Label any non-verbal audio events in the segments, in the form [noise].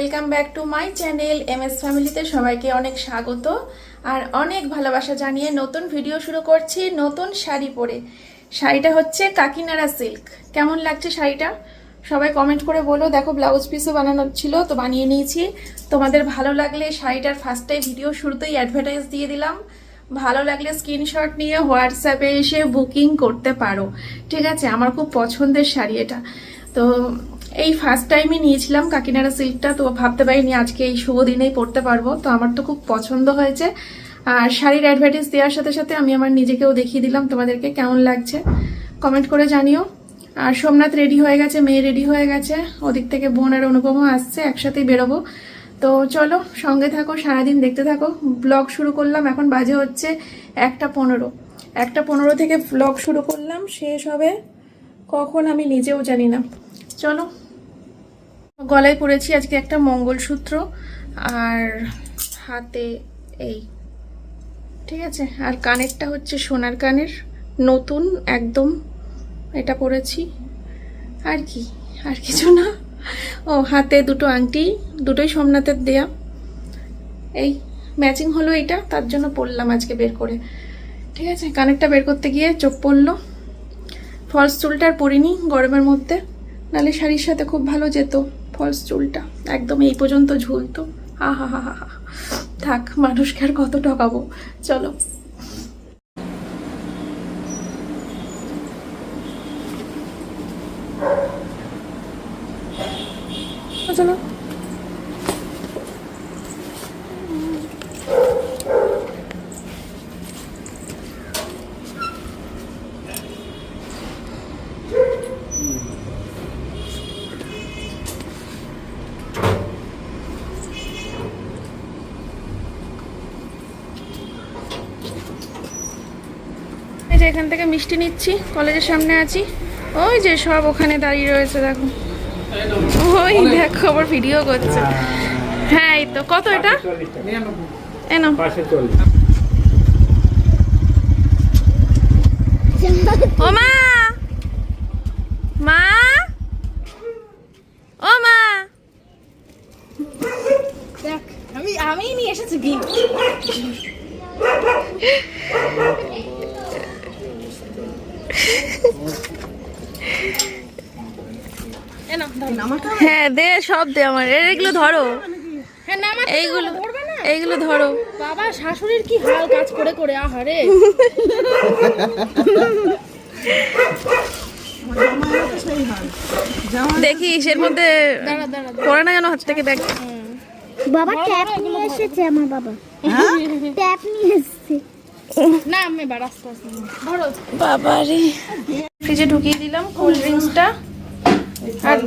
Welcome back to my channel M S ফ্যামিলিতে সবাইকে অনেক স্বাগত আর অনেক ভালোবাসা জানিয়ে নতুন ভিডিও শুরু করছি নতুন শাড়ি পরে। শাড়িটা হচ্ছে কাকিনাড়া সিল্ক কেমন লাগছে শাড়িটা? সবাই কমেন্ট করে বলো। দেখো ব্লাউজ পিসও বানানো ছিল, তো বানিয়ে নিয়েছি। তোমাদের ভালো লাগলে শাড়িটার ফার্স্টে ভিডিও শুরুতেই অ্যাডভার্টাইজ দিয়ে দিলাম। ভালো লাগলে স্ক্রিনশট নিয়ে হোয়াটসঅ্যাপে এসে বুকিং করতে পারো। ঠিক আছে? আমার খুব পছন্দের শাড়ি এটা। তো এই ফার্স্ট টাইমে নিয়েছিলাম কাকিনাড়া সিল্কটা তো ভাবতে পারিনি আজকে এই শুভ দিনেই পরতে পারব। তো আমার তো খুব পছন্দ হয়েছে। আর শাড়ির অ্যাডভার্টাইজ দেওয়ার সাথে সাথে আমি আমার নিজেকেও দেখিয়ে দিলাম তোমাদেরকে কেমন লাগছে। কমেন্ট করে জানিও। আর সোমনাথ রেডি হয়ে গেছে, মেয়ে রেডি হয়ে গেছে। ওদিক থেকে বোন আর অনুপমও আসছে, একসাথেই বেরোবো। তো চলো, সঙ্গে থাকো, সারাদিন দেখতে থাকো। ব্লগ শুরু করলাম, এখন বাজে হচ্ছে একটা পনেরো। একটা পনেরো থেকে ব্লগ শুরু করলাম, শেষ হবে কখন আমি নিজেও জানি না। চলো। গলায় পরেছি আজকে একটা মঙ্গলসূত্র, আর হাতে এই, ঠিক আছে? আর কানেরটা হচ্ছে সোনার কানের, নতুন, একদম এটা পরেছি। আর কি? আর কিছু না। ও, হাতে দুটো আংটি, দুটোই সোমনাথের দেয়া। এই ম্যাচিং হলো এটা, তার জন্য পড়লাম আজকে বের করে। ঠিক আছে? কানেরটা বের করতে গিয়ে চোখ পড়ল। ফলস চুলটা আর পরিনি গরমের মধ্যে। নালে শাড়ির সাথে খুব ভালো যেত, ফলস চুলটা। একদম এই পর্যন্ত ঝুলতো। হা হা হা হা হা। থাক, মানুষকে আর কত ঠকাবো? চলো। চলো। এখান থেকে মিষ্টি নিচ্ছি কলেজের সামনে আছি। ওই যে সব ওখানে দাঁড়িয়ে রয়েছে দেখো। ওই দেখো আবার ভিডিও করছে। হ্যাঁ এই তো। কত এটা? এনো। ও মা! মা! ও মা! দেখ আমি আমিই নিয়ে এসেছি গিফট। [laughs] হ্যাঁ দে সব দে আমার। এর এগুলো ধরো। হ্যাঁ এইগুলো না। এইগুলো ধরো। বাবা শাশুড়ির কি হাল কাজ করে করে আহারে। দেখিস এর মধ্যে দাঁড়া দাঁড়া পড়ে না যেন হাত থেকে ব্যাগ বাবা ট্যাপ নিয়ে এসেছে আমার বাবা। ট্যাপ নিয়ে এসেছে। না আমি এবার আস্তে আস্তে বাবারে। ফ্রিজে ঢুকিয়ে দিলাম কোল্ড ড্রিঙ্কসটা আর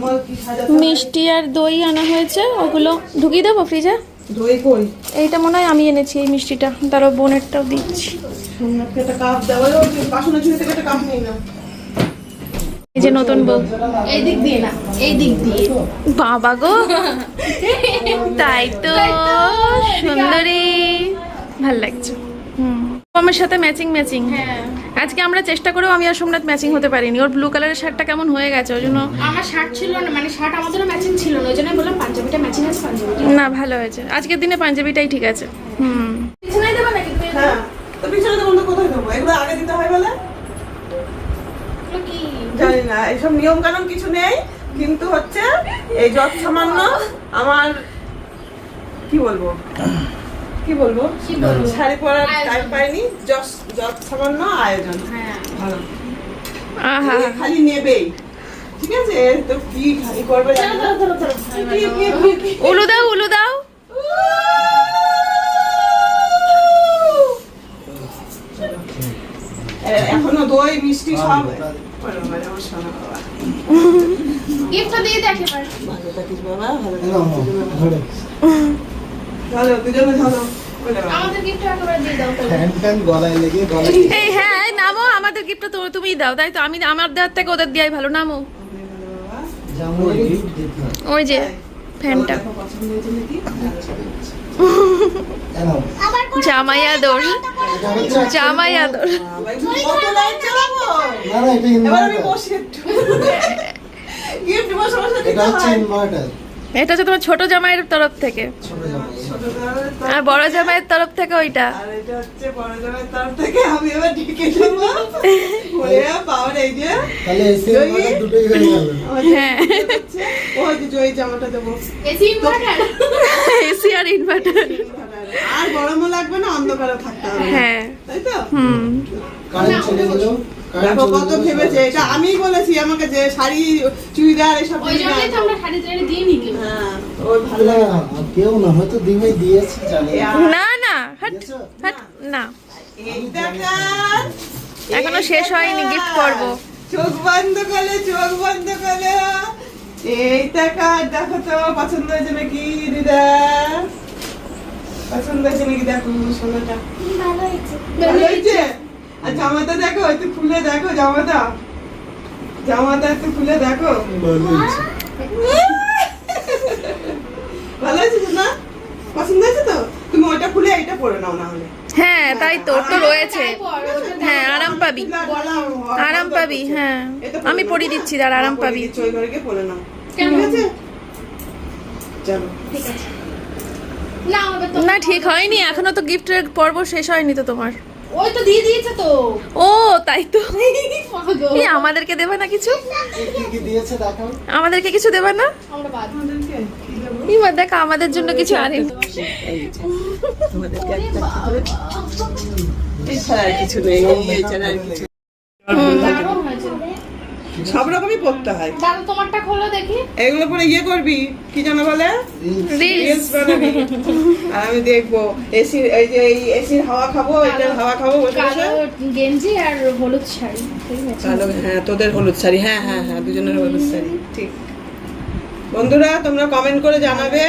মিষ্টি আর দই আনা হয়েছে ওগুলো ঢুকিয়ে দেবো ফ্রিজে দই কই? এইটা মনে হয় আমি এনেছি এই মিষ্টিটা তারও বোনেরটাও দিচ্ছি। এই যে নতুন বউ। এই দিক দিয়ে না এই দিক দিয়ে। বাবা গো। [laughs] তাই তো সুন্দরী। ভালো লাগছে। আমার সাথে ম্যাচিং ম্যাচিং হ্যাঁ। আজকে আমরা চেষ্টা করেও আমি আর সোমনাথ ম্যাচিং হতে পারিনি। ওর ব্লু কালারের শার্টটা কেমন হয়ে গেছে ওই জন্য আমার শার্ট ছিল না মানে শার্ট আমাদেরও ম্যাচিং ছিল না ওই জন্য বললাম পাঞ্জাবিটা ম্যাচিং আছে পাঞ্জাবিটা না ভালো হয়েছে। আজকের দিনে পাঞ্জাবিটাই ঠিক আছে। হুম। বিছানায় দেবো নাকি? তুমি হ্যাঁ তো পিছনে তো বন্ধ কোথায় দেবো? এগুলো আগে দিতে হয় বলে? কি? জানি না এইসব নিয়ম কানুন কিছু নেই কিন্তু হচ্ছে এই যত সামান্য আমার কি বলব? কি বলব? কি বলব? শাড়ি পরার। টাইম পাইনি যত সামান্য আয়োজন। হ্যাঁ। ভালো। খালি নেবেই। ঠিক আছে? তো কি খালি করবে। উলু দাও উলু দাও। এখনও দই মিষ্টি সব। দিয়ে দেখ এবার। ভালো থাকিস বাবা, ভালো থাকিস বাবা। দুজনে। ঝালো। ওরে বাবা। আমাদের গিফটটা একেবারে দাও তাহলে। ফ্যান ফ্যান গলায় লেগে গলায় এই হ্যাঁ নামো আমাদের গিফটটা তো তুমিই দাও তাই তো? আমি আমার দেওয়ার থেকে ওদের দেওয়াই ভালো নামো। জামুই গিফট দিতে হয়। ওই যে ফ্যানটা। পছন্দ হয়েছে নাকি? কেন? জামাই আদর। এটা হচ্ছে জামাই আদর। এটা এবার আমি ইনভার্টার বসি একটু। [laughs] Gift বসে বসে দিতে এটা হচ্ছে হয়। তোমার ছোট জামাইয়ের তরফ থেকে। ছোট জামাই। আর বড় জামাইয়ের তরফ থেকে ওইটা। আর এটা হচ্ছে বড় জামাইয়ের তরফ থেকে আমি এবার ঢেকে দেবো ওরে পাওয়ার এই যে। তাহলে এসি জয়ী? দুটোই হয়ে গেল আমার ও যে জয়ী জামাটা দেবো। এসি ইনভার্টার এসি আর ইনভার্টার আর গরমও লাগবে না অন্ধকারে থাকতে হবে। হ্যাঁ। তাই তো? হুম। কারেন্ট চলে গেল। দেখো কত ভেবেছে এটা। আমি বলেছি আমাকে যে শাড়ি চুড়িদার এসব ওই জন্যই তো আমরা শাড়ি টাড়ি দিয়ে নিলি হ্যাঁ ওই ভালো না, কেউ না হয়তো দিয়েছে জানি না। না হাট না। এখনও শেষ হয়নি গিফট করব। চোখ বন্ধ করে চোখ বন্ধ করে। এই টাকা দেখো তো পছন্দ হয়েছে নাকি দিদা? পছন্দ হয়েছে নাকি দেখো সোনাটা ভালো হয়েছে। ভালো হয়েছে? আর জামাটা দেখো একটু খুলে দেখো জামাটা। জামাটা একটু খুলে দেখো। ভালো হয়েছে। ভালো হয়েছে তো না পছন্দ হয়েছে তো তুমি ওইটা খুলে এইটা পরে নাও না হলে হ্যাঁ তাই তো তো রয়েছে। হ্যাঁ আরাম পাবি। আরাম পাবি। হ্যাঁ। আমি পরিয়ে দিচ্ছি দাঁড়া আরাম পাবি। ওই ঘরে গিয়ে পরে নাও। ঠিক আছে? চলো। ঠিক আছে। না না ঠিক হয়নি এখনও তো গিফটের পর্ব শেষ হয়নি তো তোমার। ওই তো দিয়ে দিয়েছে তো। ও তাই তো। [laughs] পাগল। এই আমাদেরকে দেবে না কিছু? কি কি কি দিয়েছে দেখাও। আমাদেরকে কিছু দেবে না? আমরা বাদ আমাদেরকে কি দেবো? এবার দেখো আমাদের জন্য কিছু আনি কিছু নেই সব রকমই পড়তে হয়। দাদা তোমারটা খোলো দেখি। এগুলো পরে ইয়ে করবি? কি যেন বলে? রিলস বানাবি। আর আমি দেখব এসি এই যে এই এসির হাওয়া খাব এটার হাওয়া খাব বসে বসে। গেঞ্জি আর হলুদ শাড়ি ঠিক আছে? হ্যাঁ তোদের হলুদ শাড়ি। হ্যাঁ হ্যাঁ হ্যাঁ দুজনের হলুদ শাড়ি। ঠিক। বন্ধুরা তোমরা কমেন্ট করে জানাবে।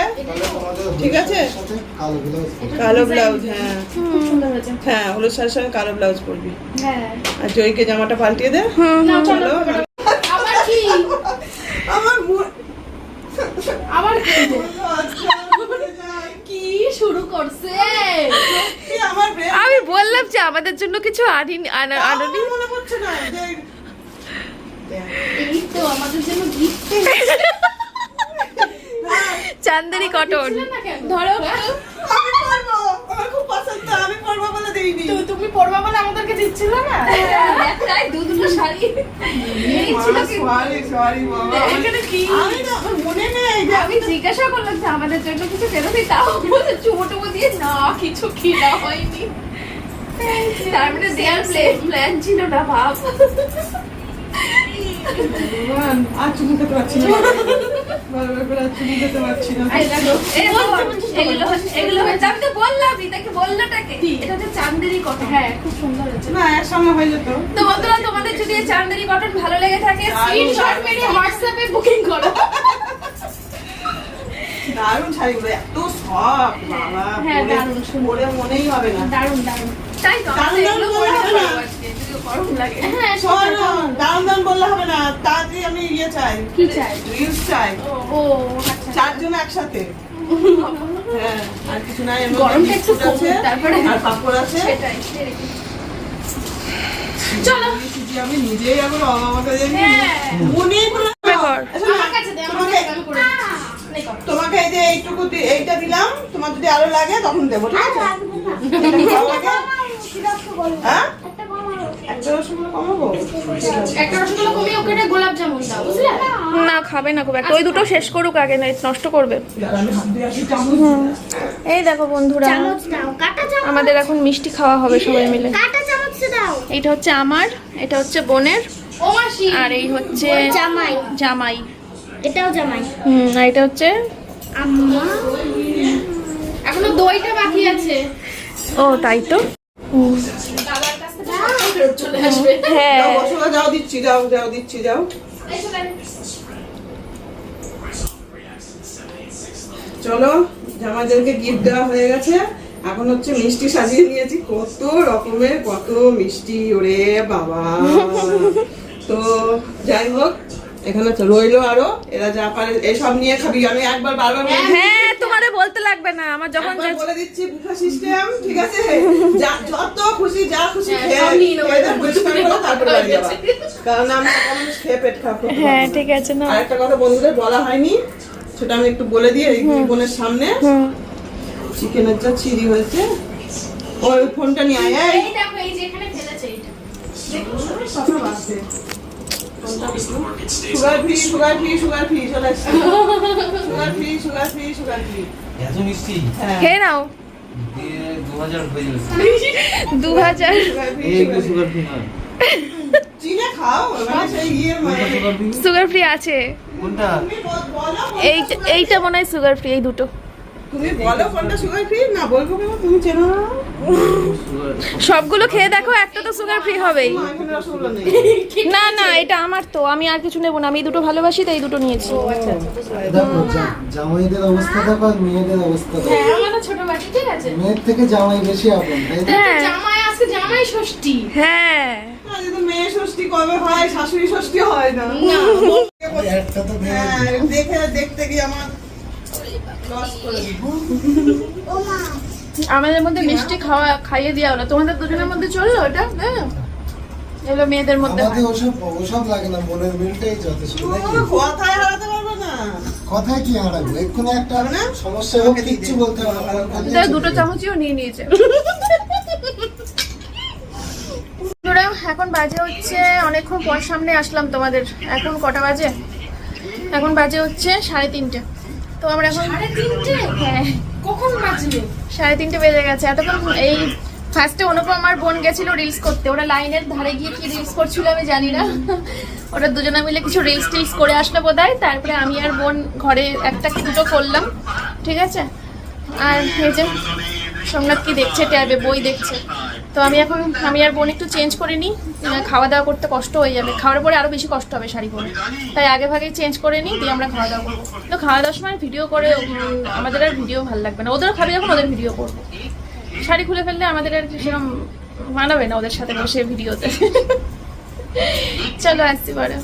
ঠিক আছে? কালো ব্লাউজ হ্যাঁ। খুব সুন্দর হয়েছে হ্যাঁ হলুদ শাড়ির সঙ্গে কালো ব্লাউজ পরবি। হ্যাঁ আর জয়কে জামাটা পাল্টিয়ে দে। না চলো। আমার আবার কি? শুরু করছে? আমি বললাম যে আমাদের জন্য কিছু আনিনি আনা- মনে পড়ছে না এই তো আমাদের জন্য গিফট চান্দেরি কটন। ধরো। আমি পরবো। আমার খুব পছন্দ। আমি পরবো বলে দিইনি। তো তুমি পড়বা বলে আমাদেরকে দিচ্ছিল না? তাই দু দুটো শাড়ি। এই ছিল কি? সরি সরি বাবা। এখানে কি? আমি আমার মনে নেই যে আমি জিজ্ঞাসা করলাম যে আমাদের জন্য কিছু কেন দিই? তাও বলছে চুমো টুমো দিয়ে না কিছু কিনা হয়নি। তার মানে দেয়ার প্ল্যান ছিল না ভাব। আর চুমু খেতে পারছি। না [laughs] হ্যাঁ হয়ে তোমাদের যদি এই চান্দেরি কটন ভালো লেগে থাকে স্ক্রিনশট মেরে হোয়াটসঅ্যাপে বুকিং করো দারুণ। শাড়িগুলো এত সফট বাবা হ্যাঁ, পরে মনেই হবে না? দারুণ দারুণ তাই তো গরম লাগে। হ্যাঁ বললে হবে না তাড়াতাড়ি আমি ইয়ে চাই। কি চাই? রিলস চাই। ও আচ্ছা। চারজন একসাথে। হ্যাঁ আর কিছু নাই গরমটা একটু বিস্কুট তারপরে আর পাপড় আছে। সেটাই চলো। আমি নিজেই এখন হ্যাঁ। উনি বলে কর। আমার কাছে দে আমার কাছে আমি করে দিচ্ছি। নে কর। তোমাকে এই যে এইটুকু এইটা দিলাম তোমার যদি আরও লাগে তখন দেবো ঠিক আছে? লাগে? [laughs] হ্যাঁ? একটা রসগোল্লা কমাবো একটা রসগোল্লা কমিয়ে ওকে গোলাপ জামুন দাও বুঝলে না খাবে না খুব। একটা ওই দুটো শেষ করুক আগে না নষ্ট করবে। এই দেখো বন্ধুরা আমাদের এখন মিষ্টি খাওয়া হবে সবাই মিলে। এইটা হচ্ছে আমার এটা হচ্ছে বোনের আর এই হচ্ছে জামাই। জামাই এটাও জামাই হুম আর এটা হচ্ছে আম্মা এখনও দইটা বাকি আছে। ও তাই তো? হ্যাঁ। যাও দিচ্ছি যাও যাও দিচ্ছি যাও। এই চলে জামাইদেরকে গিফট দেওয়া হয়ে গেছে। এখন হচ্ছে মিষ্টি সাজিয়ে নিয়েছি। কত রকমের কত মিষ্টি ওরে বাবা। তো যাই হোক এখানে রইল আরও। এরা যা পারে এসব নিয়ে খাবি। আমি একবার বারবার হ্যাঁ তোমারে বলতে লাগবে না আমার যখন বলে দিচ্ছি বুফে সিস্টেম ঠিক আছে? যা- যত খুশি যা খুশি হ্যাঁ, সব করে কারণ আমরা খেয়ে পেট করতে হ্যাঁ ঠিক আছে না। আর একটা কথা বন্ধুদের বলা হয়নি সেটা আমি একটু বলে দিই এই বোনের সামনে। চিকেনের যা চিড়ি হয়েছে ওই ফোনটা নিয়ে আয় এই। দেখো এই যেখানে ফেলেছে এটা কথা বাজছে sugar free sugar free sugar free চলে আসছে। Sugar free sugar free sugar free এত মিষ্টি। হ্যাঁ। খেয়ে নাও। দু হাজার হয়ে যাবে দু হাজার সুগার ফ্রি এই একটু সুগার ফ্রি নয়। চিনে খাও মানে সেই ইয়ে মানে সুগার ফ্রি আছে। কোনটা? এই এইটা মনে হয় সুগার ফ্রি এই দুটো। তুমি বলো কোনটা সুগার ফ্রি না বলব কেন? তুমি চেনো না? সবগুলো খেয়ে দেখো একটা তো সুগার ফ্রি হবেই। না না এটা আমার তো আমি আর কিছু নেব না আমি দুটো ভালোবাসি তাই দুটো নিয়েছি। দেখো জামাইদের অবস্থা দেখো আর মেয়েদের অবস্থা দেখো। হ্যাঁ আমার ছোট বাটি ঠিক আছে? মেয়ের থেকে জামাই বেশি আপন তাই হ্যাঁ। জামাই আজকে জামাই ষষ্ঠী। হ্যাঁ। মেয়ে ষষ্ঠী কবে হয় শাশুড়ি ষষ্ঠী হয় না। ওই একটা তো মেয়ে হ্যাঁ দেখে দেখতে গিয়ে আমার। আমাদের মধ্যে মিষ্টি খাওয়া খাইয়ে দেওয়া হলো। তোমাদের দুজনের মধ্যে চলল ওটা হ্যাঁ। এগুলো মেয়েদের মধ্যে আমাদের ওসব ওসব লাগে না মনের মিলটাই যথেষ্ট কথায় হারাতে পারবে না। কথায় কি হারাবো? এক্ষুনি একটা সমস্যা হোক কিচ্ছু বলতে হবে না বললেই তাই চলে দুটো নিয়ে নিয়েছে। এখন বাজে হচ্ছে অনেকক্ষণ পর সামনে আসলাম তোমাদের। এখন কটা বাজে? এখন বাজে হচ্ছে সাড়ে তিনটে। তো আমরা এখন হ্যাঁ। কখন বাজলে? সাড়ে তিনটে বেজে গেছে। এতক্ষণ এই ফার্স্টে অনুপম আমার বোন গেছিল রিলস করতে। ওরা লাইনের ধারে গিয়ে কি রিলস করছিল আমি জানি না। ওরা দুজনে মিলে কিছু রিলস টিলস করে আসলো বোধ তারপরে আমি আর বোন ঘরে একটা কি দুটো করলাম। ঠিক আছে? আর এই যে সোমনাথ কি দেখছে? ট্যাবে বই দেখছে। তো আমি এখন, আমি আর বোন একটু চেঞ্জ করে নিই। খাওয়া দাওয়া করতে কষ্ট হয়ে যাবে। খাওয়ার পরে আরও বেশি কষ্ট হবে শাড়ি পরে তাই আগে ভাগে চেঞ্জ করে নিই, দিয়ে আমরা খাওয়া দাওয়া করব। তো খাওয়া দাওয়ার সময় ভিডিও করে আমাদের আর ভিডিও ভালো লাগবে না। ওদেরও খাবে যখন ওদের ভিডিও করব। শাড়ি খুলে ফেললে আমাদের আর সেরকম মানাবে না ওদের সাথে বসে ভিডিওতে চলো আসছি পরে।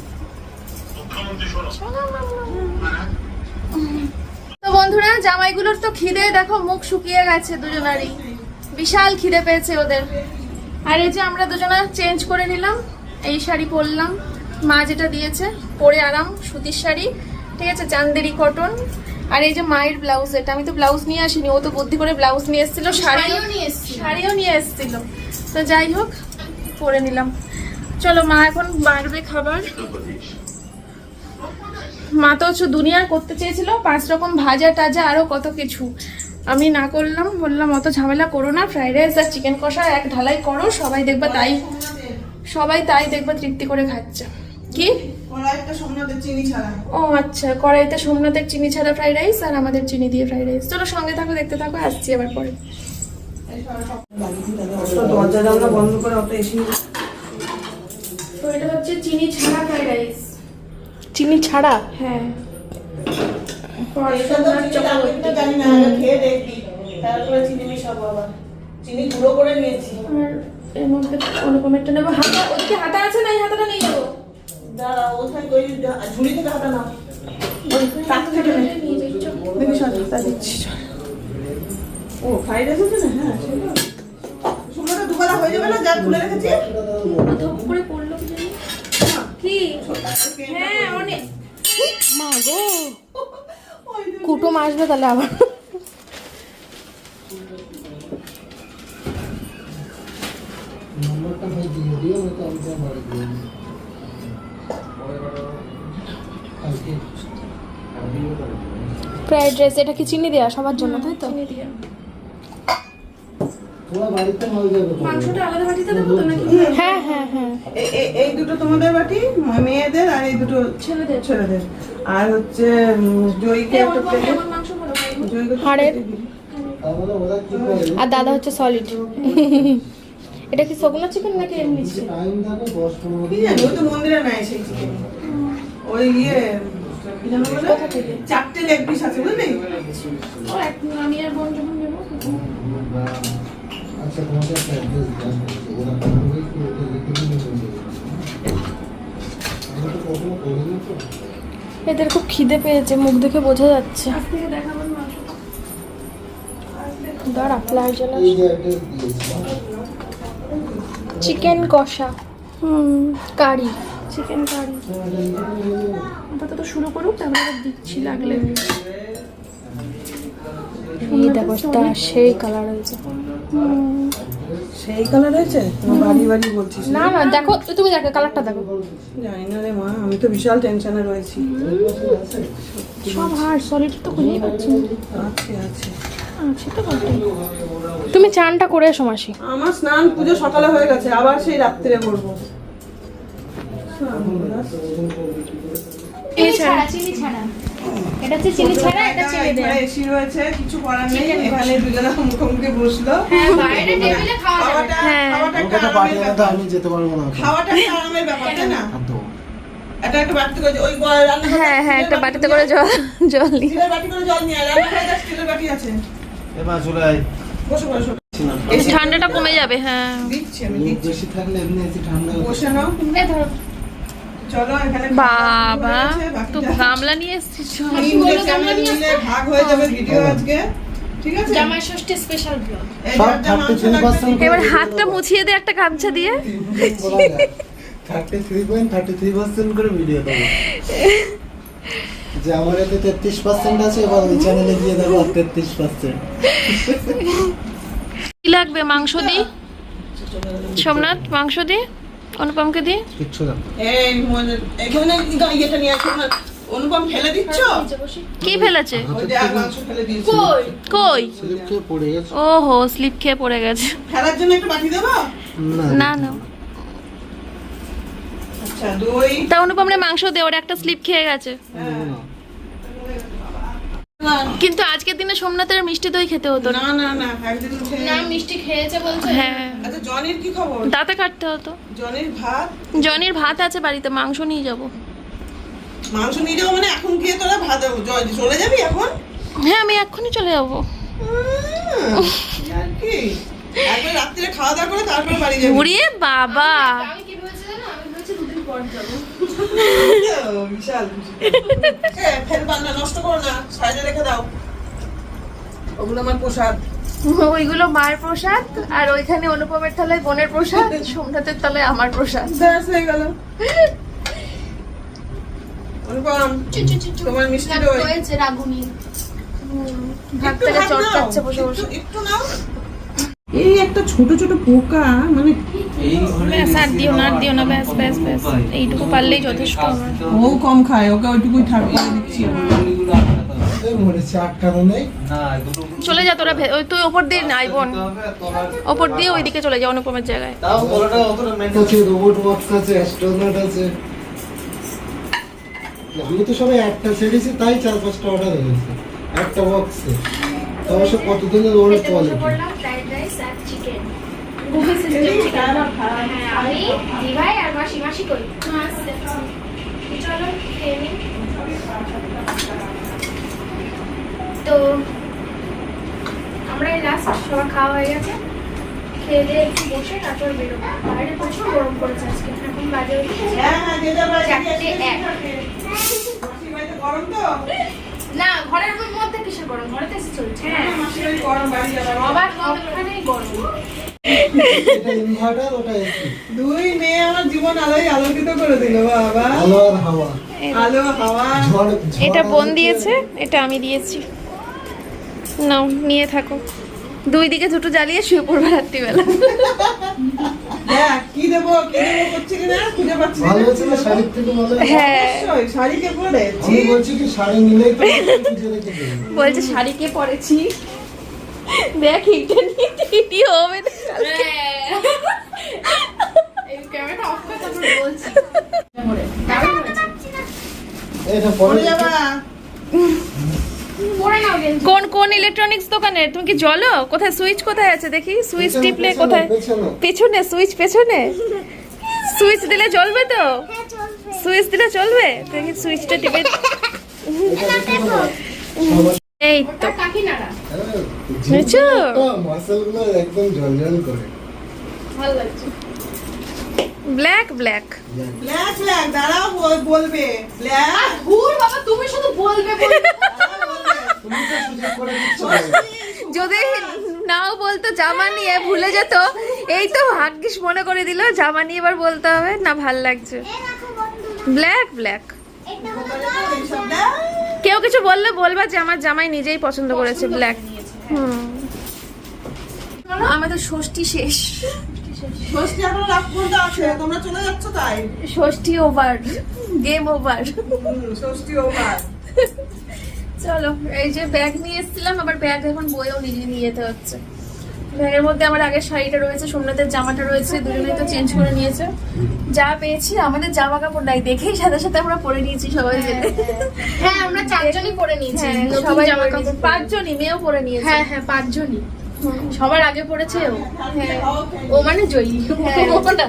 তো বন্ধুরা, জামাইগুলোর তো খিদে, দেখো মুখ শুকিয়ে গেছে দুজনারই। বিশাল খিদে পেয়েছে ওদের। আর এই যে আমরা দুজনা চেঞ্জ করে নিলাম এই শাড়ি পরলাম। মা যেটা দিয়েছে পরে আরাম সুতির শাড়ি ঠিক আছে চান্দেরি কটন আর এই যে মায়ের ব্লাউজ এটা আমি তো ব্লাউজ নিয়ে আসিনি ও তো বুদ্ধি করে ব্লাউজ নিয়ে এসেছিল শাড়িও নিয়ে এসেছিল। শাড়িও নিয়ে এসেছিল। তো যাই হোক পরে নিলাম। চলো মা এখন বাড়বে খাবার। মা তো হচ্ছে দুনিয়ার করতে চেয়েছিল পাঁচ রকম ভাজা টাজা আরও কত কিছু। আমি না করলাম বললাম অত ঝামেলা করো না ফ্রাইড রাইস আর চিকেন কষা এক ঢালাই করো সবাই দেখবা তাই সবাই তাই দেখবা তৃপ্তি করে খাচ্ছে। কি? সোমনাথের চিনি ছাড়া। ও আচ্ছা কড়াইতে সোমনাথের চিনি ছাড়া ফ্রাইড রাইস আর আমাদের চিনি দিয়ে ফ্রাইড রাইস চলো সঙ্গে থাকো দেখতে থাকো আসছি এবার পরে। দরজা জানলা বন্ধ করে অত এসে তো এটা হচ্ছে চিনি ছাড়া ফ্রাইড রাইস চিনি ছাড়া? হ্যাঁ। জানি না খেয়ে দেখবি তারপরে চিনি মিশাবো আবার। চিনি গুঁড়ো করে নিয়েছি। এর মধ্যে অনুপমেরটা নেব। হাতা ওদিকে হাতা আছে না? এই হাতাটা নিয়ে যাব। দাঁড়া ওখানে ওই ঝুড়ি থেকে হাতা না ও ফ্রাইড রাইস আছে না? হ্যাঁ শুকনোটা দুবেলা হয়ে যাবে না? যা খুলে রেখেছি। করে পড়ল কি হ্যাঁ। অনেক। মা গো। কুটুম আসবে তাহলে আবার। ফ্রাইড রাইস এটা কি চিনি দেওয়া সবার জন্য তাই তো? চিনি বাড়িতে হয়ে যাবে তো। মাংসটা আলাদা বাটিতে দেবো তো নাকি? হ্যাঁ হ্যাঁ। হ্যাঁ এ- এই দুটো তোমাদের বাটি মেয়েদের আর এই দুটো ছেলেদের। ছেলেদের। আর হচ্ছে জয়ীকে হাড়ের। আর দাদা হচ্ছে সলিড এটা কি সগুনা চিকেন নাকি এমনি মন্দিরে নাই সেই চিকেন ওই ইয়ে? চারটে লেগ পিস আছে বুঝলি? ও, এক- আমি আর বোন যখন নেব আচ্ছা তোমাকে একটা অ্যাড্রেস দেওয়া হয়েছে। ওরা করবে কি ওটা লিখে দিলে যাবে। আমি তো কখনো করিনি তো। এদের খুব খিদে পেয়েছে মুখ দেখে বোঝা যাচ্ছে দাঁড়া চিকেন কষা হুম কারি চিকেন কারি আপাতত শুরু করুক তারপরে দিচ্ছি লাগলে এই দেখো তা সেই কালার হয়েছে সেই কালার হয়েছে বাড়ি বাড়ি বলছিস না না দেখো তুমি দেখো কালারটা দেখো। জানি না রে মা আমি তো বিশাল টেনশনে রয়েছি। সব হার্ড সলিড তো খুঁজেই পাচ্ছি সেটা বটেই। তুমি চানটা করে এসো মাসি। আমার স্নান পুজো সকালে হয়ে গেছে আবার সেই রাত্রে করব। চিনি ছাড়া চিনি ছাড়া। এটা হচ্ছে চিনি ছাড়া এটা চিনি দেয়া। এসি রয়েছে কিছু করার নেই এখানে দুজনে মুখোমুখি বসল। বাইরে টেবিলে খাওয়া যাবে। খাওয়াটা খাওয়াটা ওটা আরামের পাঠিয়ে তো আমি যেতে পারব না। খাওয়াটা আরামের ব্যাপার তাই না? এটা একটা বাটিতে করে ওই রান্না হ্যাঁ হ্যাঁ একটা বাটিতে করে জল জল নিয়ে। বাটি করে জল নিয়ে আয়, রান্না স্টিলের বাটি আছে। এবার চলে বসো বসো। ঠান্ডাটা কমে যাবে হ্যাঁ। দিচ্ছি আমি বেশি থাকলে এমনি ঠান্ডা বসে নাও। চলো এখানে বাবা তো গামলা নিয়ে এসেছিস ভাগ হয়ে যাবে ভিডিও আজকে জামাই ষষ্ঠী স্পেশাল ব্লগ এবার হাতটা মুছিয়ে দে একটা গামছা দিয়ে। Thirty three point thirty three percent করে ভিডিও দেবো। যে আমার এতে তেত্রিশ পার্সেন্ট আছে এবার ওই চ্যানেলে গিয়ে দেবো তেত্রিশ পার্সেন্ট কি লাগবে মাংস দি সোমনাথ মাংস দি অনুপমকে দি কিচ্ছু না এই এখানে ইয়েটা নিয়ে আসো না অনুপম ফেলে দিচ্ছ? কি ফেলেছে? কই? স্লিপ খেয়ে গেছে। ওহো স্লিপ খেয়ে পড়ে গেছে। ফেলার জন্য একটু বাটি দেবো? না না না। আচ্ছা দই। তা অনুপম রে মাংস দে ওর একটা স্লিপ খেয়ে গেছে। না। কিন্তু আজকের দিনে সোমনাথের মিষ্টি দই খেতে হতো না। না না একদিন খেয়ে- না মিষ্টি খেয়েছে বলছে। হ্যাঁ। আচ্ছা জনির কি খবর? দাঁতে কাটতে হতো। জনির ভাত? জনির ভাত আছে বাড়িতে মাংস নিয়ে যাব। মাংস নিয়ে যাব মানে এখন গিয়ে তোরা ভাত চলে যাবি এখন? হ্যাঁ আমি এক্ষুনি চলে যাব। আর বিশাল এ, নষ্ট করো না সাইডে রেখে দাও। ওগুলো আমার প্রসাদ। ওইগুলো মায়ের প্রসাদ আর ওইখানে অনুপমের তলায় বোনের প্রসাদ সোমনাথের তলায় আমার প্রসাদ। হয়ে গেল। অনুপম তোমার মিষ্টি দই। হয়েছে রাগুনি। ভাত থেকে চট খাচ্ছে বসে বসে। একটু- একটু নাও। এই একটা ছোট ছোট পোকা মানে ঘরে ব্যাস আর দিও না আর দিও না ব্যাস ব্যাস ব্যাস। এইটুকু পারলেই যথেষ্ট ও কম খায় ওকে ওইটুকুই দিচ্ছি দুটো চলে যা তোরা ভে- ওই তুই ওপর দিয়ে নাই বোন। ওপর দিয়ে ওইদিকে চলে যা অনুপমের জায়গায়। আমি তো সবাই একটা ছেড়েছি তাই চার পাঁচটা অর্ডার হয়েছে একটা বক্সে তো অবশ্য কতদিনের কোয়ালিটি আর চিকেন হ্যাঁ, আমি দিভাই আর মাসি মাসি কই চলো খেয়ে নিই। তো আমরা এই লাস্ট সবার খাওয়া হয়ে গেছে। খেয়ে দিয়ে একটু বসে তারপর বেরোবো। বাইরে প্রচুর গরম পড়েছে আজকে এখন বাজে হ্যাঁ হ্যাঁ গরম তো? না ঘরের মধ্যে কিসের গরম? ঘরেতে এসে চলছে। হ্যাঁ গরম বাড়ি যাবে আবার ওখানেই গরম। এটা ইনভার্টার ওটা এসি দুই মেয়ে আমার জীবন আলোয় আলোকিত করে দিল বাবা। আলো আর হাওয়া। আলো হাওয়া। ঝড় ঝড় এটা বোন দিয়েছে এটা আমি দিয়েছি। নাও নিয়ে থাকো। দুই দিকে দুটো জ্বালিয়ে শুয়ে পড়বে রাত্রিবেলা। দেখ কি দেবো কি দেবো করছিলি না খুঁজে পাচ্ছি ভালো হয়েছে না শাড়ির থেকে ভালো? হ্যাঁ। আমি বলছি কি শাড়ি নিলেই তো [laughs] দেবো। পরেছি? দেখ এইটা নিয়ে ভিডিও হবে কোন কোন ইলেকট্রনিক্স দোকানের তুমি কি জলো? কোথায় সুইচ কোথায় আছে দেখি? সুইচ টিপলে কোথায়? পেছনে। সুইচ পেছনে? সুইচ দিলে জ্বলবে তো? হ্যাঁ সুইচ দিলে চলবে দেখি সুইচটা টিপে এই তো হ্যাঁ, একদম ঝলঝল করে। ভালো লাগছে। Black black. ব্ল্যাক ব্ল্যাক দাঁড়াও বলবে। ব্ল্যাক। ভুল বাবা তুমি শুধু বলবে বলবে। তুমি তো সুযোগ করে দিচ্ছ যদি নাও বলতো জামা নিয়ে ভুলে যেত। এই তো ভাগ্যিস মনে করে দিল জামা নিয়ে এবার বলতে হবে না ভালো লাগছে। Black black. কেউ কিছু বললে বলবা যে আমার জামাই নিজেই পছন্দ করেছে ব্ল্যাক আমাদের ষষ্ঠী শেষ। ষষ্ঠী এখনও রাত পর্যন্ত আছে তোমরা চলে যাচ্ছ তাই? Shashthi over game over Shashthi over চলো এই যে ব্যাগ নিয়ে এসেছিলাম আবার ব্যাগ এখন বইও নিজে নিয়ে যেতে হচ্ছে। ব্যাগের মধ্যে আমার আগের শাড়িটা রয়েছে সোমনাথের জামাটা রয়েছে দুজনেই তো চেঞ্জ করে নিয়েছে। যা পেয়েছি আমাদের জামা কাপড় নাই দেখেই সাথে সাথে আমরা পরে নিয়েছি সবাই যেতে হ্যাঁ আমরা চারজনই পরে নিয়েছি হ্যাঁ, সবাই জামা কাপড় পাঁচজনই মেয়েও পরে নিয়েছে। হ্যাঁ হ্যাঁ পাঁচজনই। সবার আগে পড়েছে ও। হ্যাঁ। ও মানে জয়ী। হ্যাঁ। ও না।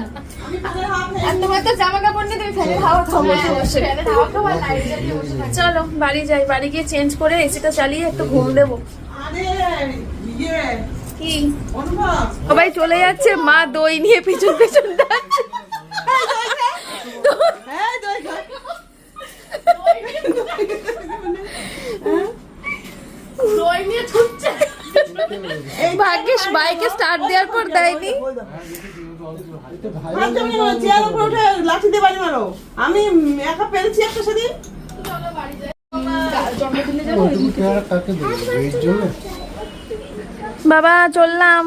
আর তোমার তো জামা কাপড় তুমি ফ্যানের হাওয়া খাও বসে। চলো বাড়ি যাই বাড়ি গিয়ে চেঞ্জ করে এসিটা চালিয়ে একটু ঘুম দেবো। কি সবাই চলে যাচ্ছে মা দই নিয়ে পিছন পিছন যাচ্ছে। হ্যাঁ যাই যাই দই নিয়ে ছুটছে। ভাগ্যিস বাইকে স্টার্ট দেওয়ার পর দেয়নি। আমি একা পেরেছি একটা সেদিন ওইটুকু পেয়ারা কাকে দেবো? জন্য বাবা চললাম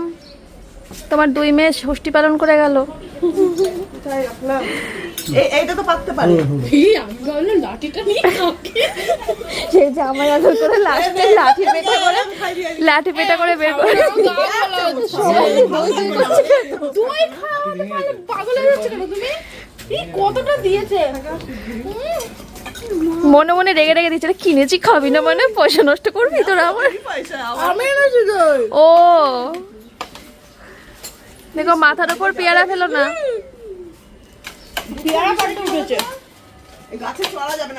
তোমার দুই মেয়ে ষষ্ঠী পালন করে গেল এইটা তো পারি আদর করে লাস্টে লাঠি পেটা করে লাঠি পেটা করে বের পাগল হয়ে যাচ্ছে কেন তুমি কতটা দিয়েছে মনে মনে রেগে রেগে দিচ্ছে "এটা কিনেছি খাবি না মানে পয়সা নষ্ট করবি তোরা আমার ও দেখো মাথার উপর পেয়ারা ফেলো না পেয়ারা কাটতে উঠেছে গাছে চড়া যাবে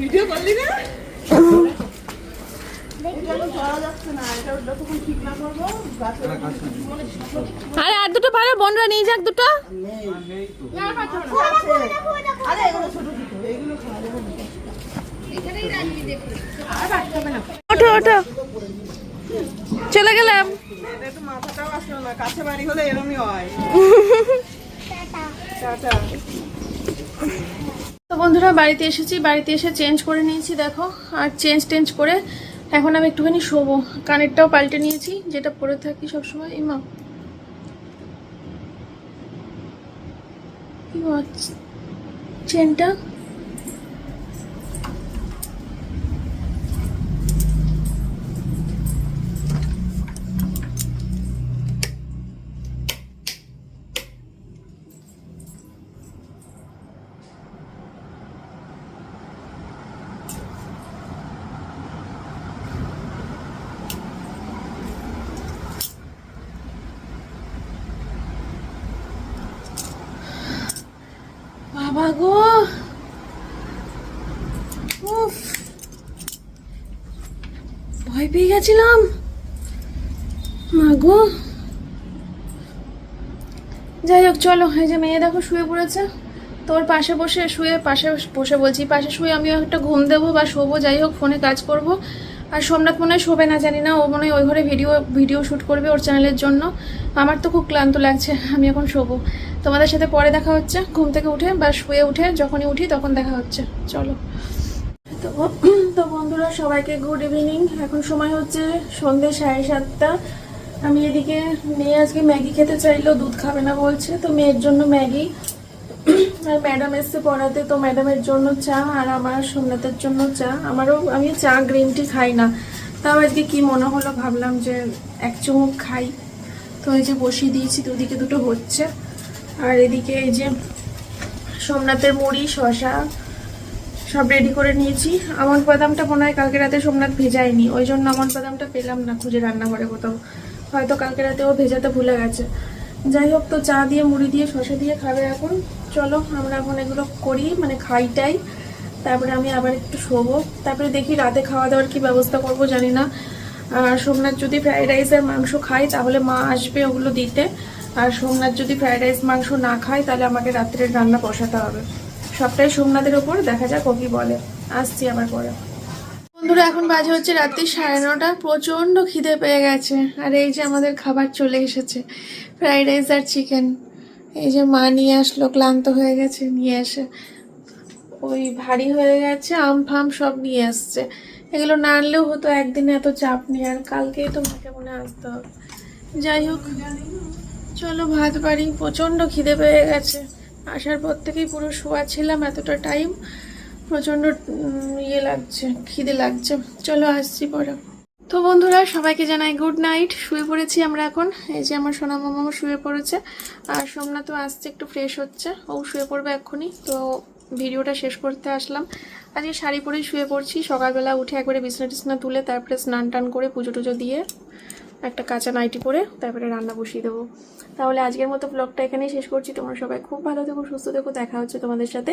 ভিডিও করলি না আরে, আর দুটো পারো বোনরা নিয়ে যাক দুটো। ওঠো ওঠো। চলে গেলাম। তো বন্ধুরা, বাড়িতে এসেছি, বাড়িতে এসে চেঞ্জ করে নিয়েছি, দেখো। আর চেঞ্জ টেঞ্জ করে এখন আমি একটুখানি শোবো। কানেরটাও পাল্টে নিয়েছি যেটা পরে থাকি সবসময়। ইমা হচ্ছে? চেনটা বাবা গো উফ ভয় পেয়ে গেছিলাম মা গো যাই হোক চলো, এই যে মেয়ে দেখো শুয়ে পড়েছে। তোর পাশে বসে শুয়ে, পাশে বসে বলছি, পাশে শুয়ে আমিও একটা ঘুম দেবো বা শোবো, যাই হোক, ফোনে কাজ করব। আর সোমনাথ মনে হয় শোবে না, জানি না, ও মনে হয় ওই ঘরে ভিডিও ভিডিও শ্যুট করবে ওর চ্যানেলের জন্য। আমার তো খুব ক্লান্ত লাগছে, আমি এখন শোবো। তোমাদের সাথে পরে দেখা হচ্ছে, ঘুম থেকে উঠে বা শুয়ে উঠে, যখনই উঠি তখন দেখা হচ্ছে। চলো। তো তো বন্ধুরা, সবাইকে গুড ইভিনিং এখন সময় হচ্ছে সন্ধ্যে সাড়ে সাতটা। আমি এদিকে মেয়ে আজকে ম্যাগি খেতে চাইলো, দুধ খাবে না বলছে, তো মেয়ের জন্য ম্যাগি। আর ম্যাডাম এসছে পড়াতে, তো ম্যাডামের জন্য চা আর আমার সোমনাথের জন্য চা। আমারও, আমি চা, গ্রিন টি খাই না। তাও আজকে কি মনে হলো ভাবলাম যে এক চুমুক খাই। তো এই যে বসিয়ে দিয়েছি, দুদিকে দুটো হচ্ছে। আর এদিকে এই যে সোমনাথের মুড়ি শশা সব রেডি করে নিয়েছি। আমন বাদামটা মনে হয় কালকে রাতে সোমনাথ ভেজায়নি, ওই জন্য আমন বাদামটা পেলাম না খুঁজে রান্না করে কোথাও। হয়তো কালকে রাতে ও ভেজাতে ভুলে গেছে। যাই হোক, তো চা দিয়ে, মুড়ি দিয়ে, শসা দিয়ে খাবে এখন। চলো, আমরা এখন এগুলো করি মানে খাইটাই। তারপরে আমি আবার একটু শোবো। তারপরে দেখি রাতে খাওয়া দাওয়ার কি ব্যবস্থা করব, জানি না। আর সোমনাথ যদি ফ্রাইড রাইস আর মাংস খাই তাহলে মা আসবে ওগুলো দিতে। আর সোমনাথ যদি ফ্রাইড রাইস মাংস না খায়, তাহলে আমাকে রাত্রের রান্না বসাতে হবে। সবটাই সোমনাথের ওপর, দেখা যাক ও কি বলে। আসছি আবার পরে। বন্ধুরা, এখন বাজে হচ্ছে রাত্রি সাড়ে নটা। প্রচণ্ড খিদে পেয়ে গেছে। আর এই যে আমাদের খাবার চলে এসেছে, ফ্রাইড রাইস আর চিকেন। এই যে মা নিয়ে আসলো, ক্লান্ত হয়ে গেছে, নিয়ে এসে ওই ভারী হয়ে গেছে, আম ফাম সব নিয়ে আসছে। এগুলো না আনলেও হতো, একদিনে এত চাপ নেই, আর কালকেই তো মাকে মনে আসতে হবে। যাই হোক, চলো ভাত বাড়ি। প্রচণ্ড খিদে পেয়ে গেছে। আসার পর থেকেই পুরো শোয়া ছিলাম, এতটা টাইম প্রচণ্ড ইয়ে লাগছে, খিদে লাগছে। চলো আসছি পরে। তো বন্ধুরা, সবাইকে জানাই গুড নাইট শুয়ে পড়েছি আমরা এখন। এই যে আমার সোনা মামাও শুয়ে পড়েছে। আর সোমনা তো আসছে, একটু ফ্রেশ হচ্ছে। ও শুয়ে পড়বে এক্ষুনি। তো ভিডিওটা শেষ করতে আসলাম। আজকে শাড়ি পরেই শুয়ে পড়ছি। সকালবেলা উঠে একবারে বিছনা টিছনা তুলে তারপরে স্নান টান করে পুজো টুজো দিয়ে একটা কাঁচা নাইটি পরে তারপরে রান্না বসিয়ে দেবো। তাহলে আজকের মতো ব্লগটা এখানেই শেষ করছি। তোমরা সবাই খুব ভালো থেকো সুস্থ থেকো। দেখা হচ্ছে তোমাদের সাথে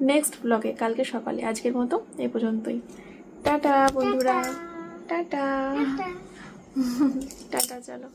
নেক্সট ব্লগে কালকে সকালে। আজকের মতো এ পর্যন্তই। টাটা বন্ধুরা। টাটা। টাটা চলো।